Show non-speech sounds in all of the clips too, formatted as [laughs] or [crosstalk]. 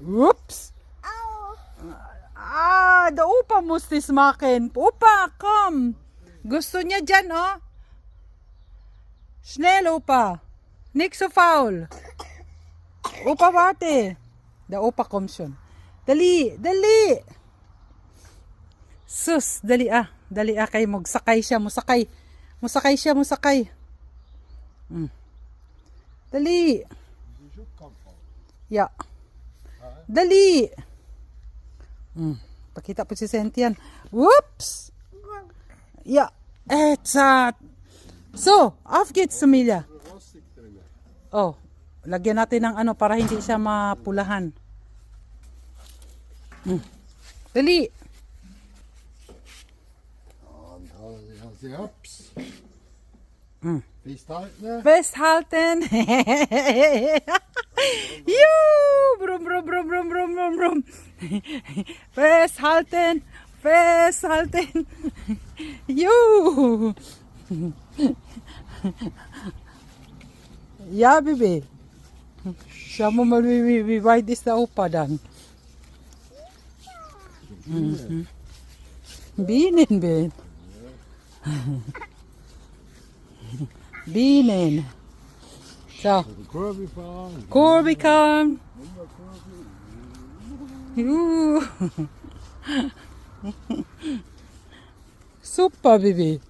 Whoops! Ah, the upa musste machen. Upa, komm! Gusto niya dyan, oh. Schnell, Opa. Nicht so faul. Opa, warte. Der Opa kommt schon. Dali, dali. Sus, dali ah. Dali ah kay magsakay siya, musakay. Musakay siya, musakay. Mm. Dali. Ya. Dali. Mm. Pakita po si Sentian. Whoops. Ja. Etsat. So, auf geht's, Sumilya. Oh, lagyan natin ng ano para hindi siya mapulahan. Mm. Dali. Und Sie ups. Mm. Festhalten. Festhalten. [laughs] Juhu. Brum, brum, brum, brum, brum, brum, brum. Festhalten. Festhalten. Juhu. Ja, Bibi. Schau mal, mal, wie, wie, wie weit ist der Opa dann? Mhm. Bienen, Bienen. Bienen. So, Die Kurve fahren. Corby kam. [laughs] Juhu. Super, Bibi.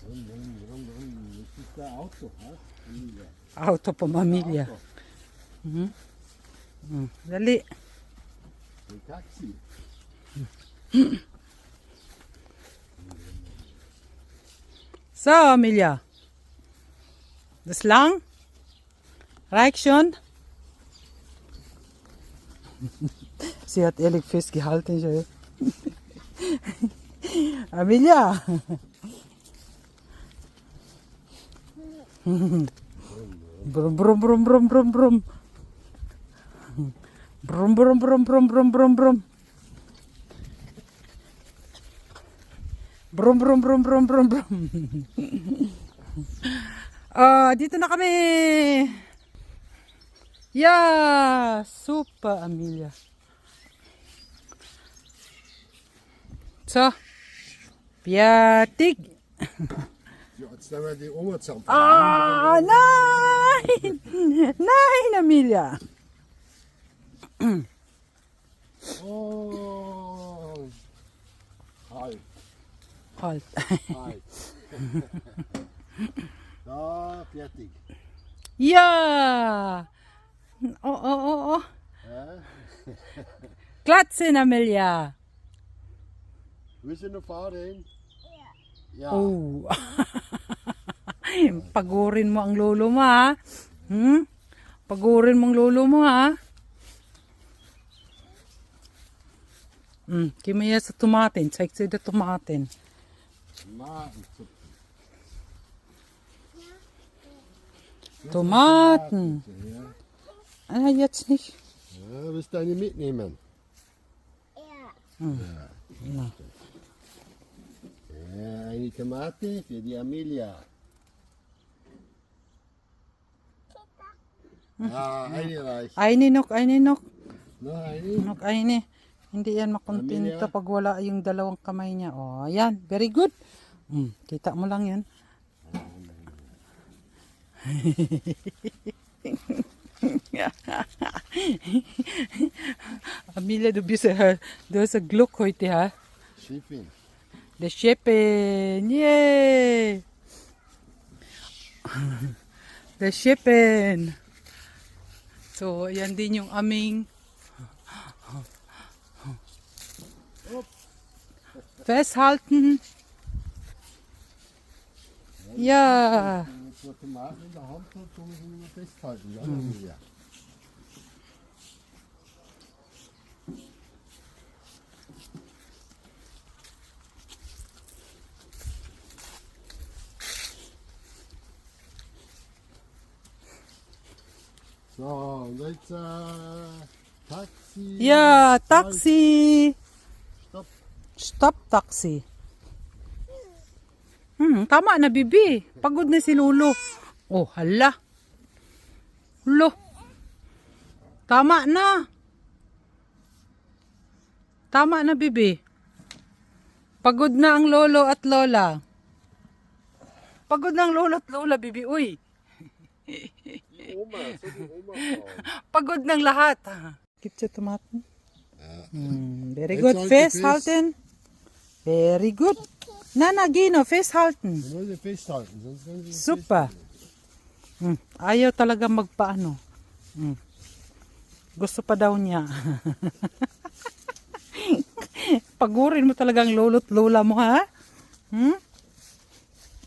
Das ist der Auto. hä? Auto pamilya. Mhm. Mm. Dali. Ein Taxi. So, Amelia. Das lang? Reicht schon? [laughs] Sie hat ehrlich festgehalten. Schon. [laughs] Amelia. [laughs] Brum, brum, brum, brum, brum, brum. Brum, brum, brum, brum, brum, brum, brum. Brum, brum, brum, brum, brum, brum. [laughs] Ah, dito na kami. Yeah, super, Amelia. So, fertig. Ja, jetzt nehmen wir die Oma zusammen. Ah, nein! [laughs] Nein, Amelia. Oh. Halt, Halt. halt. da, fertig. Ja. Oh, oh, oh, oh. Ja. Glatze, Amelia. Willst du noch fahren? Ja. [laughs] Oh. Pagurin mo ang lolo mo, ha? Hmm? Pagurin mo ang lolo mo, ha? Hmm, kimaya sa tumatin. Zeig sie der Tomaten. Tomaten. Tomaten. Ja. Ah, jetzt nicht. ja, willst du eine mitnehmen? Hm. Ja. Ja, eine Tomate für die Amelia. Ja, eine reicht. Ay, nok, ay, nok. Noch eine? Nok, ay, ni. Hindi yan makontento pag wala yung dalawang kamay niya. Oh, ayan. Very good. Hmm, kita mo lang yan. [laughs] Amelia, du bist ja, du hast ein Glück heute, ha? Schiffin. Der Scheppen, yay! [laughs] Der Scheppen. So, yan din yung aming Festhalten. Ja. So, und jetzt äh, Taxi. Ja, Taxi. Stop. Taxi. Hmm, tama na bibi. Pagod na si Lolo. Oh, hala. Lo. Tama na. Tama na bibi. Pagod na ang lolo at lola. Pagod na ang lolo at lola, bibi. Uy, [laughs] pagod ng lahat. Gibt's ja Tomaten? Ja. Hmm, very good. halt die Festhalten. Very good. Nana, Gino, festhalten. Wollen sie festhalten, sonst können sie nicht Super. Mm. Ayaw talaga magpaano. Mm. Gusto pa daw niya. [laughs] Pagurin mo talagang lolo't lola mo, ha? Hmm?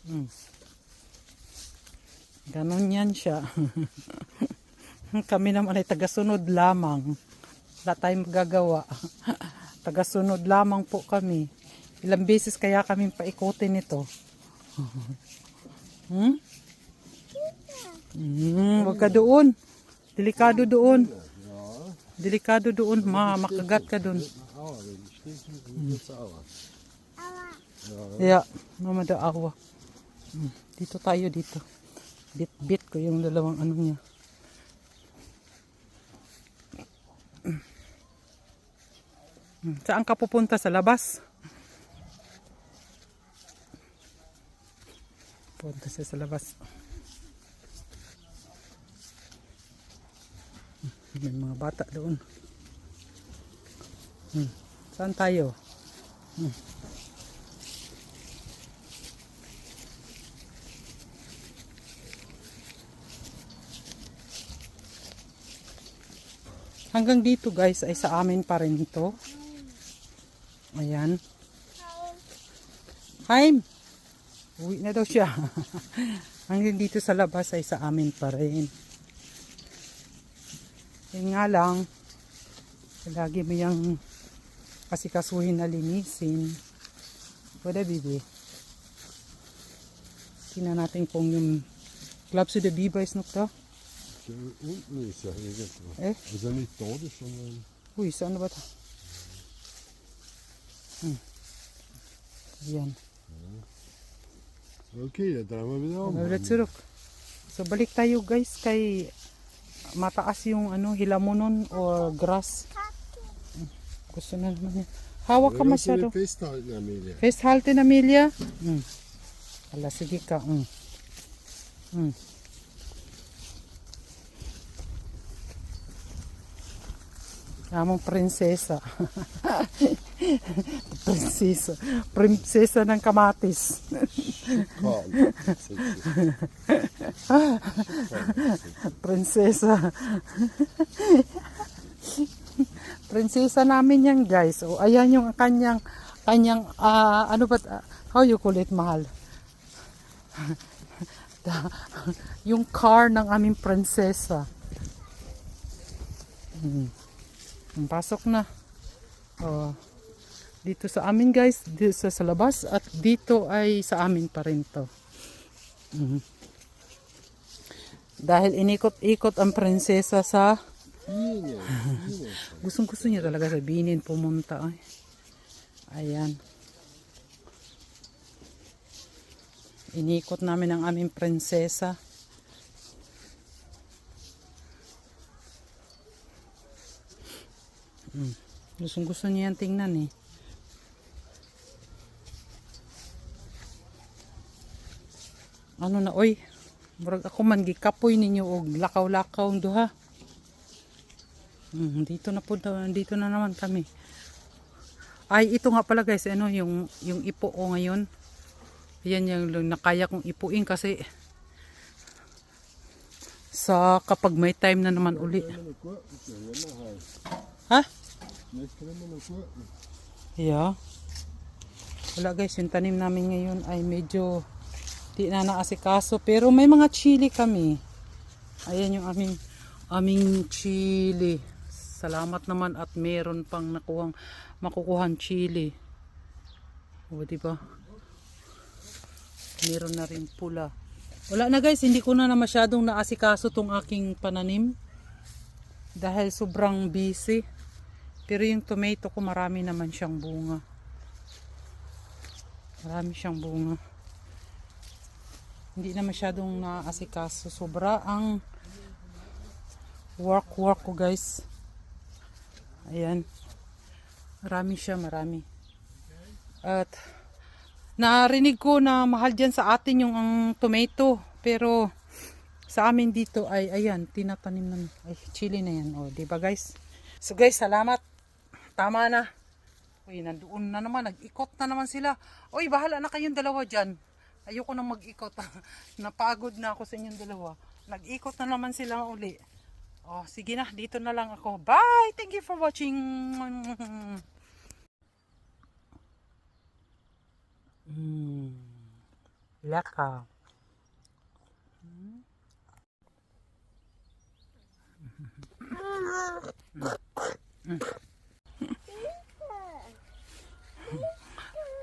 Mm. Ganon yan siya. [laughs] Kami naman ay tagasunod lamang. Wala tayong magagawa. [laughs] tagasunod lamang po kami. Ilang beses kaya kami paikutin ito. [laughs] Hmm? Hmm, wag ka doon. Delikado doon. Delikado doon. Ma, makagat ka doon. Aua. Yeah, mama daw awa. Hmm, Dito tayo dito. Bit-bit ko yung dalawang ano niya. Hmm, Saan ka pupunta? Sa labas? Punta siya sa labas. Hmm, May mga bata doon. Hmm, Saan tayo? Hanggang dito guys ay sa amin pa rin ito. Ayan. Haim! Uwi na daw siya. [laughs] Hanggang dito sa labas ay sa amin pa rin. Yun nga lang, lagi mo yung kasikasuhin na linisin. Pwede, bibi. Tingnan natin kung yung Clubs to the B-Boys noch da. Unten ist ja irgendwo. Echt? Ist ja nicht Uy, saan na ba ito? Hmm. Yan. Okay, dann drehen wir wieder um. Ulit surok. So balik tayo guys kay mataas yung ano hilamonon or grass. Gusto na naman niya. Hawak ka masyado. den festhalten, Amelia. Festhalten, Amelia. Mm. Ala, sige ka. Mm. Mm. Among prinsesa. [laughs] prinsesa. Prinsesa ng kamatis. [laughs] Prinsesa. Prinsesa namin yan guys. O ayan yung kanyang kanyang ah, ano ba how you call it mahal? Da- [laughs] yung car ng aming prinsesa. Hmm. Pasok na. Oh. Dito sa amin guys, dito sa, sa labas at dito ay sa amin pa rin to. Mhm. Dahil inikot-ikot ang prinsesa sa. [laughs] Gustong gusto niya talaga sa Binin pumunta. Ay. Ayan. Inikot namin ang aming prinsesa. Hmm. Gustong gusto niya yan tingnan eh. Ano na, oy. Murag ako man gikapoy ninyo og lakaw-lakaw duha. Mm, dito na po dito na naman kami. Ay, ito nga pala guys, ano yung yung ipo ko ngayon. Yan yung nakaya kong ipuin kasi sa kapag may time na naman uli. Ha? Yeah. Wala guys, yung tanim namin ngayon ay medyo di na naasikaso pero may mga chili kami. Ayan yung aming aming chili. Salamat naman at meron pang nakuhang makukuhan chili. O di ba? Meron na rin pula. Wala na guys, hindi ko na, na masyadong naasikaso tong aking pananim. dahil sobrang busy. Pero yung tomato ko marami naman siyang bunga. Marami siyang bunga. Hindi na masyadong naasikaso. Sobra ang work work ko guys. Ayan. Marami siya, marami. At narinig ko na mahal dyan sa atin yung ang tomato. Pero sa amin dito ay ayan, tinatanim na ay chili na yan. O, di ba guys? So guys, salamat. Tama na. Uy, nandoon na naman. Nag-ikot na naman sila. Uy, bahala na kayong dalawa dyan. Ayoko nang mag-ikot. [laughs] Napagod na ako sa inyong dalawa. Nag-ikot na naman sila uli. Oh, sige na. Dito na lang ako. Bye! Thank you for watching. Mm. Laka.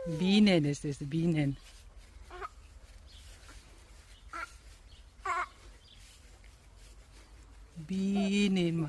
Bienen ist es, Bienen. Bienen,